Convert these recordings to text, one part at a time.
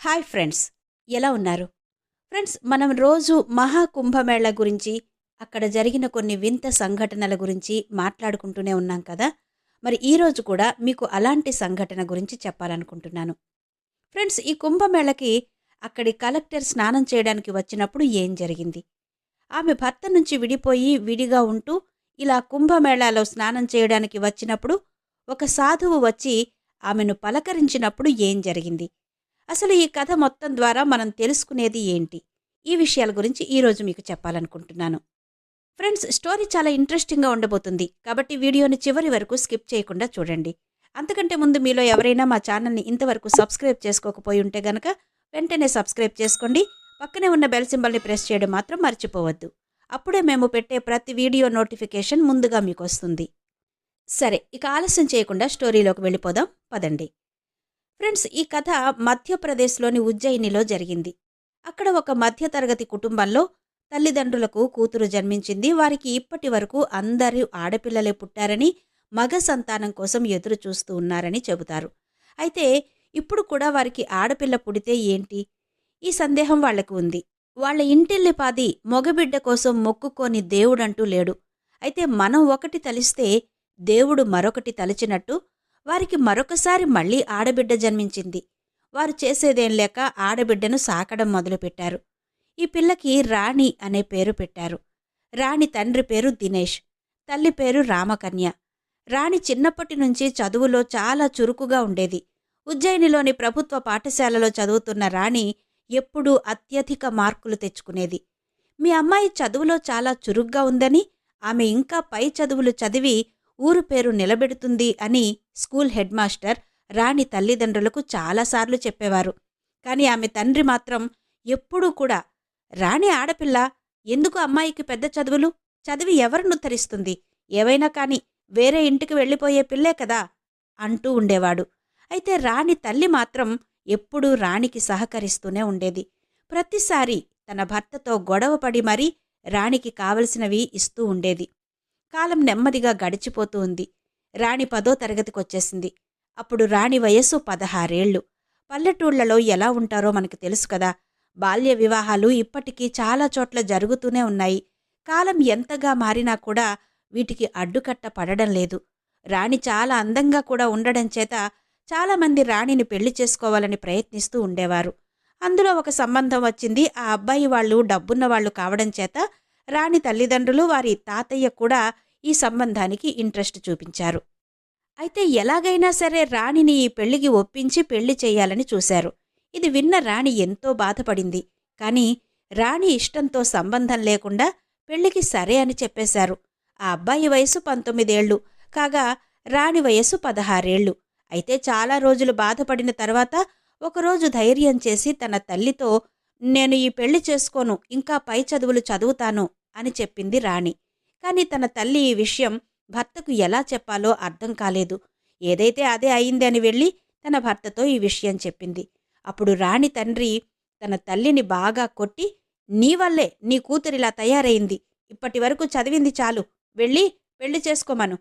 Hi friends ఎలా ఉన్నారు? Friends మనం రోజు మహాకుంభమేళ గురించి అక్కడ జరిగిన కొన్ని వింత సంఘటనల గురించి మాట్లాడుకుంటూనే ఉన్నాం కదా? మరి ఈరోజు కూడా మీకు అలాంటి సంఘటన గురించి చెప్పాలనుకుంటున్నాను. ఫ్రెండ్స్ ఈ కుంభమేళకి అక్కడి కలెక్టర్ స్నానం చేయడానికి వచ్చినప్పుడు ఏం జరిగింది? ఆమె భర్త నుంచి విడిపోయి విడిగా ఉంటూ ఇలా కుంభమేళాలో స్నానం చేయడానికి వచ్చినప్పుడు ఒక సాధువు వచ్చి ఆమెను పలకరించినప్పుడు ఏం జరిగింది? అసలు ఈ కథ మొత్తం ద్వారా మనం తెలుసుకునేది ఏంటి? ఈ విషయాల గురించి ఈరోజు మీకు చెప్పాలనుకుంటున్నాను. ఫ్రెండ్స్ స్టోరీ చాలా ఇంట్రెస్టింగ్గా ఉండబోతుంది. కాబట్టి వీడియోని చివరి వరకు స్కిప్ చేయకుండా చూడండి. అంతకంటే ముందు మీలో ఎవరైనా మా ఛానల్ని ఇంతవరకు సబ్స్క్రైబ్ చేసుకోకపోయి ఉంటే గనక వెంటనే సబ్స్క్రైబ్ చేసుకోండి. పక్కనే ఉన్న బెల్ సింబల్ని ప్రెస్ చేయడం మాత్రం మర్చిపోవద్దు. అప్పుడే మేము పెట్టే ప్రతి వీడియో నోటిఫికేషన్ ముందుగా మీకు వస్తుంది. సరే ఇక ఆలస్యం చేయకుండా స్టోరీలోకి వెళ్ళిపోదాం. పదండి. ఫ్రెండ్స్ ఈ కథ మధ్యప్రదేశ్లోని ఉజ్జయినిలో జరిగింది. అక్కడ ఒక మధ్యతరగతి కుటుంబంలో తల్లిదండ్రులకు కూతురు జన్మించింది. వారికి ఇప్పటి వరకు అందరూ ఆడపిల్లలే పుట్టారని మగ సంతానం కోసం ఎదురు చూస్తూ ఉన్నారని చెబుతారు. అయితే ఇప్పుడు కూడా వారికి ఆడపిల్ల పుడితే ఏంటి? ఈ సందేహం వాళ్ళకు ఉంది. వాళ్ళ ఇంటిల్లిపాది మగబిడ్డ కోసం మొక్కుకోని దేవుడంటూ లేడు. అయితే మనం ఒకటి తలిస్తే దేవుడు మరొకటి తలిచినట్టు వారికి మరొకసారి మళ్ళీ ఆడబిడ్డ జన్మించింది. వారు చేసేదేం లేక ఆడబిడ్డను సాకడం మొదలుపెట్టారు. ఈ పిల్లకి రాణి అనే పేరు పెట్టారు. రాణి తండ్రి పేరు దినేష్ తల్లి పేరు రామకన్య. రాణి చిన్నప్పటి నుంచి చదువులో చాలా చురుకుగా ఉండేది. ఉజ్జయినిలోని ప్రభుత్వ పాఠశాలలో చదువుతున్న రాణి ఎప్పుడూ అత్యధిక మార్కులు తెచ్చుకునేది. మీ అమ్మాయి చదువులో చాలా చురుగ్గా ఉందని ఆమె ఇంకా పై చదువులు చదివి ఊరు పేరు నిలబెడుతుంది అని స్కూల్ హెడ్ మాస్టర్ రాణి తల్లిదండ్రులకు చాలాసార్లు చెప్పేవారు. కానీ ఆమె తండ్రి మాత్రం ఎప్పుడూ కూడా రాణి ఆడపిల్ల ఎందుకు అమ్మాయికి పెద్ద చదువులు? చదివి ఎవరిను ఉద్ధరిస్తుంది ఏవైనా కాని వేరే ఇంటికి వెళ్ళిపోయే పిల్లే కదా అంటూ ఉండేవాడు. అయితే రాణి తల్లి మాత్రం ఎప్పుడూ రాణికి సహకరిస్తూనే ఉండేది. ప్రతిసారి తన భర్తతో గొడవపడి మరీ రాణికి కావలసినవి ఇస్తూ ఉండేది. కాలం నెమ్మదిగా గడిచిపోతూ ఉంది. రాణి పదో తరగతికొచ్చేసింది. అప్పుడు రాణి వయస్సు పదహారేళ్ళు పల్లెటూళ్ళలో ఎలా ఉంటారో మనకు తెలుసు కదా. బాల్య వివాహాలు ఇప్పటికీ చాలా చోట్ల జరుగుతూనే ఉన్నాయి. కాలం ఎంతగా మారినా కూడా వీటికి అడ్డుకట్ట పడడం లేదు. రాణి చాలా అందంగా కూడా ఉండడం చేత చాలామంది రాణిని పెళ్ళి చేసుకోవాలని ప్రయత్నిస్తూ ఉండేవారు. అందులో ఒక సంబంధం వచ్చింది. ఆ అబ్బాయి వాళ్ళు డబ్బున్న వాళ్ళు కావడం చేత రాణి తల్లిదండ్రులు వారి తాతయ్య కూడా ఈ సంబంధానికి ఇంట్రెస్ట్ చూపించారు. అయితే ఎలాగైనా సరే రాణిని ఈ పెళ్ళికి ఒప్పించి పెళ్ళి చేయాలని చూశారు. ఇది విన్న రాణి ఎంతో బాధపడింది. కానీ రాణి ఇష్టంతో సంబంధం లేకుండా పెళ్ళికి సరే అని చెప్పేశారు. ఆ అబ్బాయి వయసు పంతొమ్మిదేళ్ళు కాగా రాణి వయసు పదహారేళ్ళు అయితే చాలా రోజులు బాధపడిన తర్వాత ఒకరోజు ధైర్యం చేసి తన తల్లితో నేను ఈ పెళ్ళి చేసుకోను ఇంకా పై చదువులు చదువుతాను అని చెప్పింది రాణి. కానీ తన తల్లి ఈ విషయం భర్తకు ఎలా చెప్పాలో అర్థం కాలేదు. ఏదైతే అదే అయింది అని వెళ్ళి తన భర్తతో ఈ విషయం చెప్పింది. అప్పుడు రాణి తండ్రి తన తల్లిని బాగా కొట్టి నీ వల్లే నీ కూతురిలా తయారైంది. ఇప్పటి వరకు చదివింది చాలు. వెళ్ళి పెళ్ళి చేసుకోమను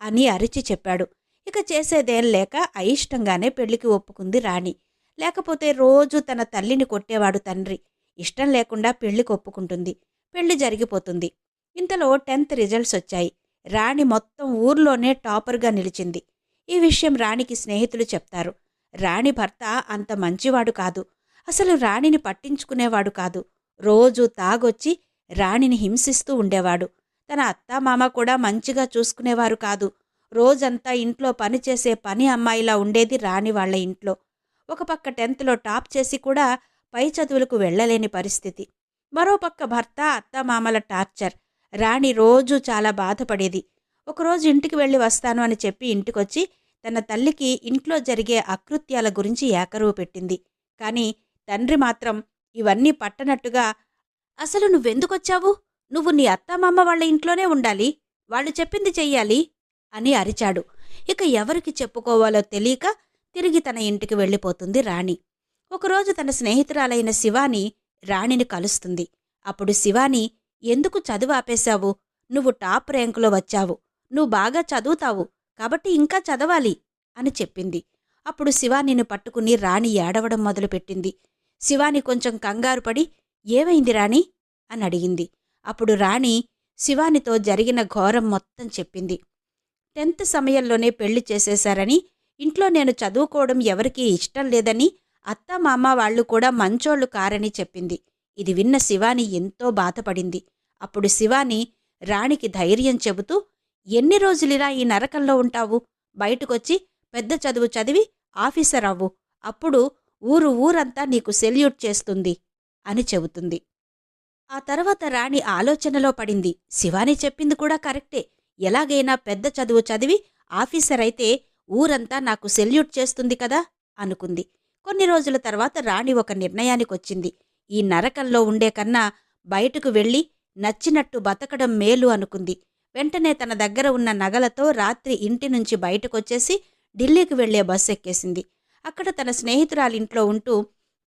అని అరిచి చెప్పాడు. ఇక చేసేదేం లేక అయిష్టంగానే పెళ్ళికి ఒప్పుకుంది రాణి. లేకపోతే రోజు తన తల్లిని కొట్టేవాడు తండ్రి. ఇష్టం లేకుండా పెళ్ళికి ఒప్పుకుంటుంది. పెళ్ళి జరిగిపోతుంది. ఇంతలో టెన్త్ రిజల్ట్స్ వచ్చాయి. రాణి మొత్తం ఊర్లోనే టాపర్గా నిలిచింది. ఈ విషయం రాణికి స్నేహితులు చెప్తారు. రాణి భర్త అంత మంచివాడు కాదు. అసలు రాణిని పట్టించుకునేవాడు కాదు. రోజు తాగొచ్చి రాణిని హింసిస్తూ ఉండేవాడు. తన అత్తామామ కూడా మంచిగా చూసుకునేవారు కాదు. రోజంతా ఇంట్లో పనిచేసే పని అమ్మాయిలా ఉండేది రాణి వాళ్ళ ఇంట్లో. ఒక పక్క టెన్త్లో టాప్ చేసి కూడా పై చదువులకు వెళ్ళలేని పరిస్థితి. మరోపక్క భర్త అత్తమామల టార్చర్. రాణి రోజూ చాలా బాధపడేది. ఒకరోజు ఇంటికి వెళ్ళి వస్తాను అని చెప్పి ఇంటికొచ్చి తన తల్లికి ఇంట్లో జరిగే అకృత్యాల గురించి ఏకరువు పెట్టింది. కానీ తండ్రి మాత్రం ఇవన్నీ పట్టనట్టుగా అసలు నువ్వెందుకొచ్చావు? నువ్వు నీ అత్తమామ వాళ్ళ ఇంట్లోనే ఉండాలి. వాళ్ళు చెప్పింది చెయ్యాలి అని అరిచాడు. ఇక ఎవరికి చెప్పుకోవాలో తెలియక తిరిగి తన ఇంటికి వెళ్ళిపోతుంది రాణి. ఒకరోజు తన స్నేహితురాలైన శివాని రాణిని కలుస్తుంది. అప్పుడు శివాని ఎందుకు చదువు ఆపేశావు? నువ్వు టాప్ ర్యాంకులో వచ్చావు. నువ్వు బాగా చదువుతావు. కాబట్టి ఇంకా చదవాలి అని చెప్పింది. అప్పుడు శివానిని పట్టుకుని రాణి ఏడవడం మొదలుపెట్టింది. శివాని కొంచెం కంగారు పడి ఏమైంది రాణి? అని అడిగింది. అప్పుడు రాణి శివానితో జరిగిన ఘోరం మొత్తం చెప్పింది. టెన్త్ సమయంలోనే పెళ్ళి చేసేశారని ఇంట్లో నేను చదువుకోవడం ఎవరికీ ఇష్టం లేదని అత్త మామ వాళ్ళు కూడా మంచోళ్ళు కారని చెప్పింది. ఇది విన్న శివాని ఎంతో బాధపడింది. అప్పుడు శివాని రాణికి ధైర్యం చెబుతూ ఎన్ని రోజులిలా ఈ నరకంలో ఉంటావు? బయటకొచ్చి పెద్ద చదువు చదివి ఆఫీసర్ అవ్వు. అప్పుడు ఊరు ఊరంతా నీకు సెల్యూట్ చేస్తుంది అని చెబుతుంది. ఆ తర్వాత రాణి ఆలోచనలో పడింది. శివాని చెప్పింది కూడా కరెక్టే. ఎలాగైనా పెద్ద చదువు చదివి ఆఫీసర్ అయితే ఊరంతా నాకు సెల్యూట్ చేస్తుంది కదా అనుకుంది. కొన్ని రోజుల తర్వాత రాణి ఒక నిర్ణయానికి వచ్చింది ఈ నరకంలో ఉండే కన్నా బయటకు వెళ్ళి నచ్చినట్టు బతకడం మేలు అనుకుంది. వెంటనే తన దగ్గర ఉన్న నగలతో రాత్రి ఇంటి నుంచి బయటకొచ్చేసి ఢిల్లీకి వెళ్ళే బస్సు ఎక్కేసింది అక్కడ తన స్నేహితురాలింట్లో ఉంటూ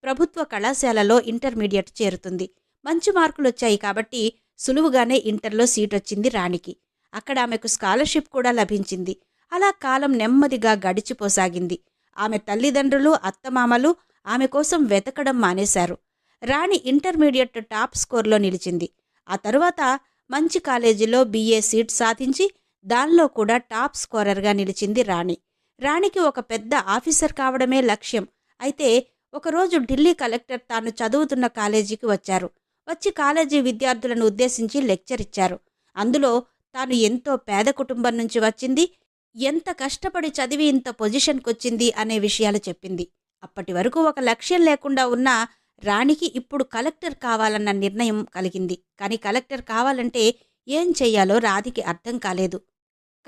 ప్రభుత్వ కళాశాలలో ఇంటర్మీడియట్ చేరుతుంది. మంచి మార్కులు వచ్చాయి కాబట్టి సులువుగానే ఇంటర్లో సీట్ వచ్చింది రాణికి. అక్కడ ఆమెకు స్కాలర్షిప్ కూడా లభించింది. అలా కాలం నెమ్మదిగా గడిచిపోసాగింది. ఆమె తల్లిదండ్రులు అత్తమామలు ఆమె కోసం వెతకడం మానేశారు. రాణి ఇంటర్మీడియట్ టాప్ స్కోర్లో నిలిచింది. ఆ తరువాత మంచి కాలేజీలో బీఏ సీట్ సాధించి దానిలో కూడా టాప్ స్కోరర్గా నిలిచింది రాణి. రాణికి ఒక పెద్ద ఆఫీసర్ కావడమే లక్ష్యం. అయితే ఒకరోజు ఢిల్లీ కలెక్టర్ తాను చదువుతున్న కాలేజీకి వచ్చారు. వచ్చి కాలేజీ విద్యార్థులను ఉద్దేశించి లెక్చర్ ఇచ్చారు. అందులో తాను ఎంతో పేద కుటుంబం నుంచి వచ్చింది. ఎంత కష్టపడి చదివి ఇంత పొజిషన్కి వచ్చింది అనే విషయాలు చెప్పింది. అప్పటి వరకు ఒక లక్ష్యం లేకుండా ఉన్న రాణికి ఇప్పుడు కలెక్టర్ కావాలన్న నిర్ణయం కలిగింది. కానీ కలెక్టర్ కావాలంటే ఏం చెయ్యాలో రాధికి అర్థం కాలేదు.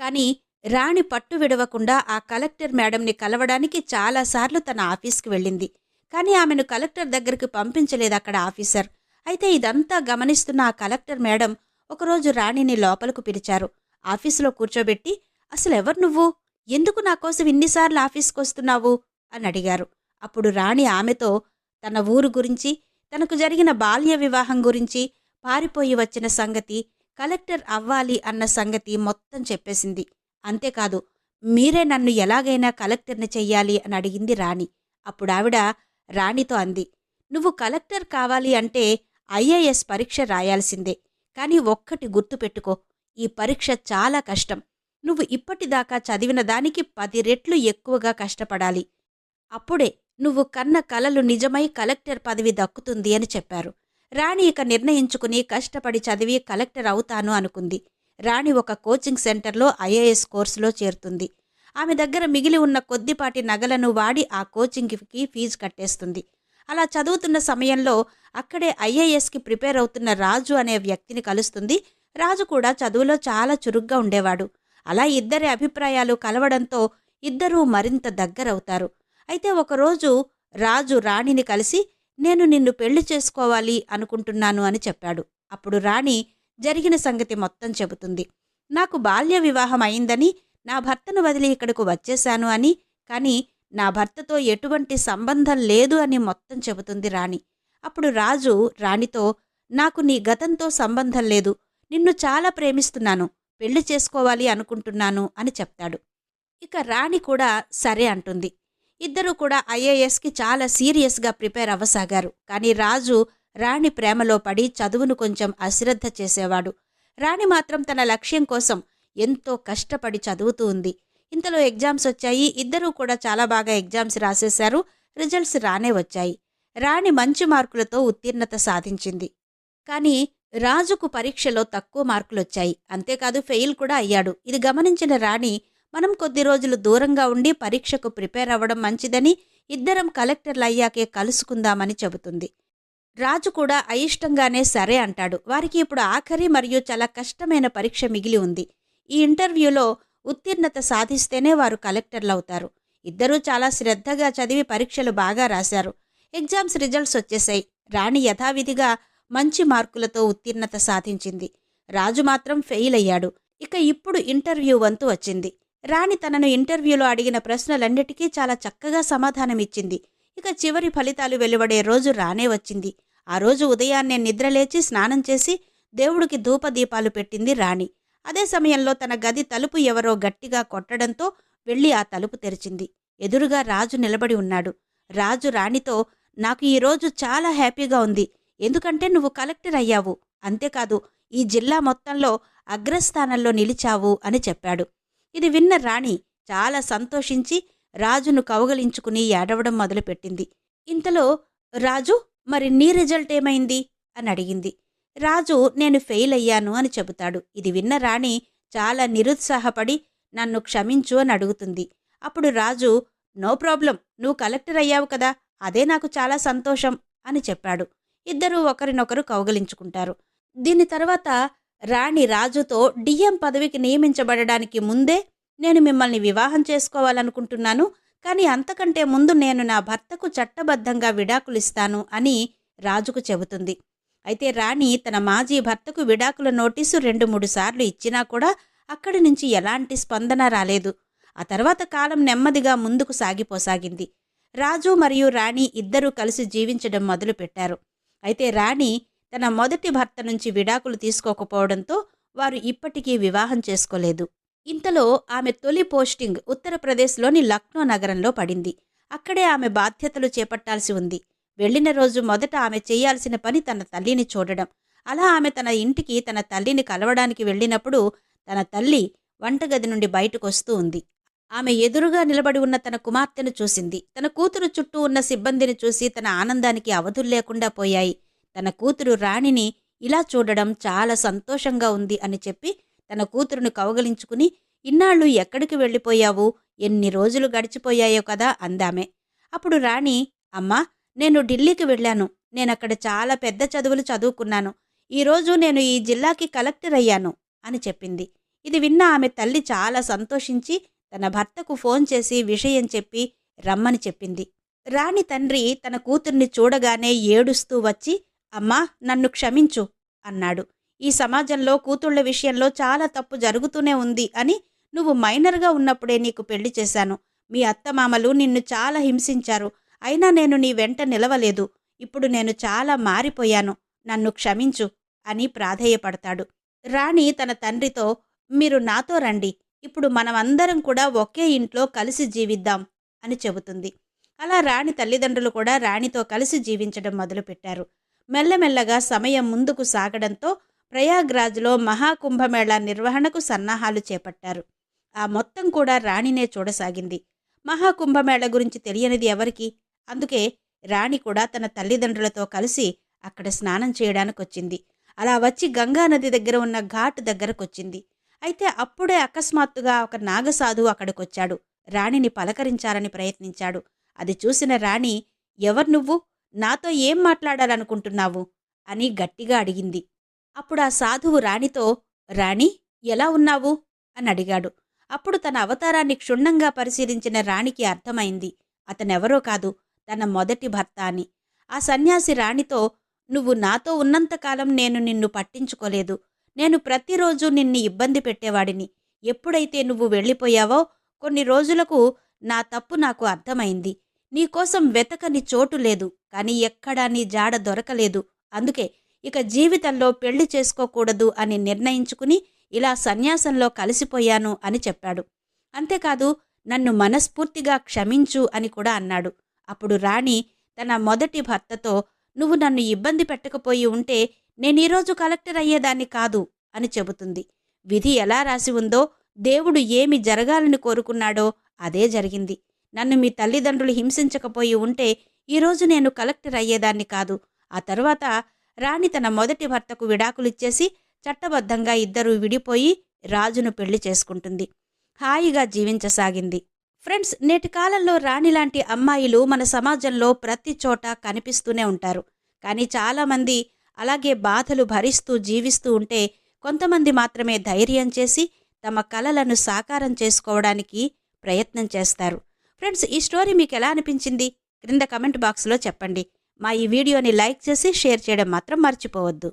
కానీ రాణి పట్టు విడవకుండా ఆ కలెక్టర్ మేడంని కలవడానికి చాలాసార్లు తన ఆఫీస్కి వెళ్ళింది. కానీ ఆమెను కలెక్టర్ దగ్గరికి పంపించలేదు అక్కడ ఆఫీసర్. అయితే ఇదంతా గమనిస్తున్న ఆ కలెక్టర్ మేడం ఒకరోజు రాణిని లోపలకు పిలిచారు. ఆఫీసులో కూర్చోబెట్టి అసలు ఎవరు నువ్వు? ఎందుకు నా కోసం ఇన్నిసార్లు ఆఫీస్కి వస్తున్నావు అని అడిగారు. అప్పుడు రాణి ఆమెతో తన ఊరు గురించి తనకు జరిగిన బాల్య వివాహం గురించి పారిపోయి వచ్చిన సంగతి కలెక్టర్ అవ్వాలి అన్న సంగతి మొత్తం చెప్పేసింది. అంతేకాదు మీరే నన్ను ఎలాగైనా కలెక్టర్ని చెయ్యాలి అని అడిగింది రాణి. అప్పుడు ఆవిడ రాణితో అంది నువ్వు కలెక్టర్ కావాలి అంటే ఐఏఎస్ పరీక్ష రాయాల్సిందే. కానీ ఒక్కటి గుర్తుపెట్టుకో ఈ పరీక్ష చాలా కష్టం. నువ్వు ఇప్పటిదాకా చదివిన దానికి పది రెట్లు ఎక్కువగా కష్టపడాలి. అప్పుడే నువ్వు కన్న కలలు నిజమై కలెక్టర్ పదవి దక్కుతుంది అని చెప్పారు. రాణి ఇక నిర్ణయించుకుని కష్టపడి చదివి కలెక్టర్ అవుతాను అనుకుంది. రాణి ఒక కోచింగ్ సెంటర్లో ఐఏఎస్ కోర్సులో చేరుతుంది. ఆమె దగ్గర మిగిలి ఉన్న కొద్దిపాటి నగలను వాడి ఆ కోచింగ్కి ఫీజు కట్టేస్తుంది. అలా చదువుతున్న సమయంలో అక్కడే ఐఏఎస్కి ప్రిపేర్ అవుతున్న రాజు అనే వ్యక్తిని కలుస్తుంది. రాజు కూడా చదువులో చాలా చురుగ్గా ఉండేవాడు. అలా ఇద్దరి అభిప్రాయాలు కలవడంతో ఇద్దరూ మరింత దగ్గరవుతారు. అయితే ఒకరోజు రాజు రాణిని కలిసి నేను నిన్ను పెళ్ళి చేసుకోవాలి అనుకుంటున్నాను అని చెప్పాడు. అప్పుడు రాణి జరిగిన సంగతి మొత్తం చెబుతుంది. నాకు బాల్య వివాహం అయిందని నా భర్తను వదిలి ఇక్కడకు వచ్చేశాను అని కానీ నా భర్తతో ఎటువంటి సంబంధం లేదు అని మొత్తం చెబుతుంది రాణి. అప్పుడు రాజు రాణితో నాకు నీ గతంతో సంబంధం లేదు. నిన్ను చాలా ప్రేమిస్తున్నాను. పెళ్ళి చేసుకోవాలి అనుకుంటున్నాను అని చెప్తాడు. ఇక రాణి కూడా సరే అంటుంది. ఇద్దరూ కూడా ఐఏఎస్కి చాలా సీరియస్గా ప్రిపేర్ అవ్వసాగారు. కానీ రాజు రాణి ప్రేమలో పడి చదువును కొంచెం అశ్రద్ధ చేసేవాడు. రాణి మాత్రం తన లక్ష్యం కోసం ఎంతో కష్టపడి చదువుతూ ఉంది. ఇంతలో ఎగ్జామ్స్ వచ్చాయి. ఇద్దరూ కూడా చాలా బాగా ఎగ్జామ్స్ రాసేశారు. రిజల్ట్స్ రానే వచ్చాయి. రాణి మంచి మార్కులతో ఉత్తీర్ణత సాధించింది. కానీ రాజుకు పరీక్షలో తక్కువ మార్కులొచ్చాయి. అంతేకాదు ఫెయిల్ కూడా అయ్యాడు. ఇది గమనించిన రాణి మనం కొద్ది రోజులు దూరంగా ఉండి పరీక్షకు ప్రిపేర్ అవ్వడం మంచిదని ఇద్దరం కలెక్టర్లు అయ్యాకే కలుసుకుందామని చెబుతుంది. రాజు కూడా అయిష్టంగానే సరే అంటాడు. వారికి ఇప్పుడు ఆఖరి మరియు చాలా కష్టమైన పరీక్ష మిగిలి ఉంది. ఈ ఇంటర్వ్యూలో ఉత్తీర్ణత సాధిస్తేనే వారు కలెక్టర్లు అవుతారు ఇద్దరూ చాలా శ్రద్ధగా చదివి పరీక్షలు బాగా రాశారు. ఎగ్జామ్స్ రిజల్ట్స్ వచ్చేసాయి రాణి యథావిధిగా మంచి మార్కులతో ఉత్తీర్ణత సాధించింది. రాజు మాత్రం ఫెయిల్ అయ్యాడు ఇక ఇప్పుడు ఇంటర్వ్యూ వంతు వచ్చింది. రాణి తనను ఇంటర్వ్యూలో అడిగిన ప్రశ్నలన్నిటికీ చాలా చక్కగా సమాధానమిచ్చింది. ఇక చివరి ఫలితాలు వెలువడే రోజు రానే వచ్చింది. ఆ రోజు ఉదయాన్నే నిద్రలేచి స్నానం చేసి దేవుడికి ధూపదీపాలు పెట్టింది రాణి. అదే సమయంలో తన గది తలుపు ఎవరో గట్టిగా కొట్టడంతో వెళ్ళి ఆ తలుపు తెరిచింది. ఎదురుగా రాజు నిలబడి ఉన్నాడు. రాజు రాణితో నాకు ఈరోజు చాలా హ్యాపీగా ఉంది. ఎందుకంటే నువ్వు కలెక్టర్ అయ్యావు. అంతేకాదు ఈ జిల్లా మొత్తంలో అగ్రస్థానంలో నిలిచావు అని చెప్పాడు. ఇది విన్న రాణి చాలా సంతోషించి రాజును కౌగలించుకుని ఏడవడం మొదలుపెట్టింది. ఇంతలో రాజు మరి నీ రిజల్ట్ ఏమైంది? అని అడిగింది. రాజు నేను ఫెయిల్ అయ్యాను అని చెబుతాడు. ఇది విన్న రాణి చాలా నిరుత్సాహపడి నన్ను క్షమించు అని అడుగుతుంది. అప్పుడు రాజు నో ప్రాబ్లం నువ్వు కలెక్టర్ అయ్యావు కదా అదే నాకు చాలా సంతోషం అని చెప్పాడు. ఇద్దరూ ఒకరినొకరు కౌగలించుకుంటారు. దీని తర్వాత రాణి రాజుతో డిఎం పదవికి నియమించబడడానికి ముందే నేను మిమ్మల్ని వివాహం చేసుకోవాలనుకుంటున్నాను కానీ అంతకంటే ముందు నేను నా భర్తకు చట్టబద్ధంగా విడాకులిస్తాను అని రాజుకు చెబుతుంది. అయితే రాణి తన మాజీ భర్తకు విడాకుల నోటీసు రెండు మూడు సార్లు ఇచ్చినా కూడా అక్కడి నుంచి ఎలాంటి స్పందన రాలేదు. ఆ తర్వాత కాలం నెమ్మదిగా ముందుకు సాగిపోసాగింది. రాజు మరియు రాణి ఇద్దరూ కలిసి జీవించడం మొదలుపెట్టారు. అయితే రాణి తన మొదటి భర్త నుంచి విడాకులు తీసుకోకపోవడంతో వారు ఇప్పటికీ వివాహం చేసుకోలేదు. ఇంతలో ఆమె తొలి పోస్టింగ్ ఉత్తరప్రదేశ్లోని లక్నో నగరంలో పడింది. అక్కడే ఆమె బాధ్యతలు చేపట్టాల్సి ఉంది. వెళ్ళిన రోజు మొదట ఆమె చేయాల్సిన పని తన తల్లిని చూడడం. అలా ఆమె తన ఇంటికి తన తల్లిని కలవడానికి వెళ్ళినప్పుడు తన తల్లి వంటగది నుండి బయటకు వస్తూ ఉంది. ఆమె ఎదురుగా నిలబడి ఉన్న తన కుమార్తెను చూసింది. తన కూతురు చుట్టూ ఉన్న సిబ్బందిని చూసి తన ఆనందానికి అవధులు లేకుండా పోయాయి. తన కూతురు రాణిని ఇలా చూడడం చాలా సంతోషంగా ఉంది అని చెప్పి తన కూతురును కౌగలించుకుని ఇన్నాళ్ళు ఎక్కడికి వెళ్ళిపోయావు? ఎన్ని రోజులు గడిచిపోయాయో కదా అందామె. అప్పుడు రాణి అమ్మా నేను ఢిల్లీకి వెళ్ళాను. నేనక్కడ చాలా పెద్ద చదువులు చదువుకున్నాను. ఈరోజు నేను ఈ జిల్లాకి కలెక్టర్ అయ్యాను అని చెప్పింది. ఇది విన్న ఆమె తల్లి చాలా సంతోషించి తన భర్తకు ఫోన్ చేసి విషయం చెప్పి రమ్మని చెప్పింది. రాణి తండ్రి తన కూతుర్ని చూడగానే ఏడుస్తూ వచ్చి అమ్మా నన్ను క్షమించు అన్నాడు. ఈ సమాజంలో కూతుళ్ళ విషయంలో చాలా తప్పు జరుగుతూనే ఉంది అని నువ్వు మైనర్గా ఉన్నప్పుడే నీకు పెళ్ళి చేశాను. మీ అత్తమామలు నిన్ను చాలా హింసించారు. అయినా నేను నీ వెంట నిలవలేదు. ఇప్పుడు నేను చాలా మారిపోయాను. నన్ను క్షమించు అని ప్రాధేయపడతాడు. రాణి తన తండ్రితో మీరు నాతో రండి. ఇప్పుడు మనమందరం కూడా ఒకే ఇంట్లో కలిసి జీవిద్దాం అని చెబుతుంది. అలా రాణి తల్లిదండ్రులు కూడా రాణితో కలిసి జీవించడం మొదలుపెట్టారు. మెల్లమెల్లగా సమయం ముందుకు సాగడంతో ప్రయాగ్రాజ్లో మహాకుంభమేళా నిర్వహణకు సన్నాహాలు చేపట్టారు. ఆ మొత్తం కూడా రాణినే చూడసాగింది. మహాకుంభమేళ గురించి తెలియనిది ఎవరికి? అందుకే రాణి కూడా తన తల్లిదండ్రులతో కలిసి అక్కడ స్నానం చేయడానికి వచ్చింది అలా వచ్చి గంగానది దగ్గర ఉన్న ఘాట్ దగ్గరకొచ్చింది. అయితే అప్పుడే అకస్మాత్తుగా ఒక నాగసాధువు అక్కడికొచ్చాడు. రాణిని పలకరించాలని ప్రయత్నించాడు. అది చూసిన రాణి ఎవరు నువ్వు? నాతో ఏం మాట్లాడాలనుకుంటున్నావు? అని గట్టిగా అడిగింది. అప్పుడు ఆ సాధువు రాణితో రాణి ఎలా ఉన్నావు? అని అడిగాడు. అప్పుడు తన అవతారాన్ని క్షుణ్ణంగా పరిశీలించిన రాణికి అర్థమైంది. అతనెవరో కాదు తన మొదటి భర్త అని. ఆ సన్యాసి రాణితో నువ్వు నాతో ఉన్నంతకాలం నేను నిన్ను పట్టించుకోలేదు. నేను ప్రతిరోజు నిన్ను ఇబ్బంది పెట్టేవాడిని. ఎప్పుడైతే నువ్వు వెళ్ళిపోయావో కొన్ని రోజులకు నా తప్పు నాకు అర్థమైంది. నీకోసం వెతకని చోటు లేదు కానీ ఎక్కడా నీ జాడ దొరకలేదు. అందుకే ఇక జీవితంలో పెళ్ళి చేసుకోకూడదు అని నిర్ణయించుకుని ఇలా సన్యాసంలో కలిసిపోయాను అని చెప్పాడు. అంతేకాదు నన్ను మనస్ఫూర్తిగా క్షమించు అని కూడా అన్నాడు. అప్పుడు రాణి తన మొదటి భర్తతో నువ్వు నన్ను ఇబ్బంది పెట్టకపోయి ఉంటే నేను ఈరోజు కలెక్టర్ అయ్యేదాన్ని కాదు అని చెబుతుంది. విధి ఎలా రాసి ఉందో దేవుడు ఏమి జరగాలని కోరుకున్నాడో అదే జరిగింది. నన్ను మీ తల్లిదండ్రులు హింసించకపోయి ఉంటే ఈరోజు నేను కలెక్టర్ అయ్యేదాన్ని కాదు. ఆ తర్వాత రాణి తన మొదటి భర్తకు విడాకులిచ్చేసి చట్టబద్ధంగా ఇద్దరూ విడిపోయి రాజును పెళ్ళి చేసుకుంటుంది. హాయిగా జీవించసాగింది. ఫ్రెండ్స్ నేటి కాలంలో రాణి లాంటి అమ్మాయిలు మన సమాజంలో ప్రతి చోట కనిపిస్తూనే ఉంటారు. కానీ చాలామంది అలాగే బాధలు భరిస్తూ జీవిస్తూ ఉంటే కొంతమంది మాత్రమే ధైర్యం చేసి తమ కలలను సాకారం చేసుకోవడానికి ప్రయత్నం చేస్తారు. ఫ్రెండ్స్ ఈ స్టోరీ మీకు ఎలా అనిపించింది? క్రింద కమెంట్ బాక్స్లో చెప్పండి. మా ఈ వీడియోని లైక్ చేసి షేర్ చేయడం మాత్రం మర్చిపోవద్దు.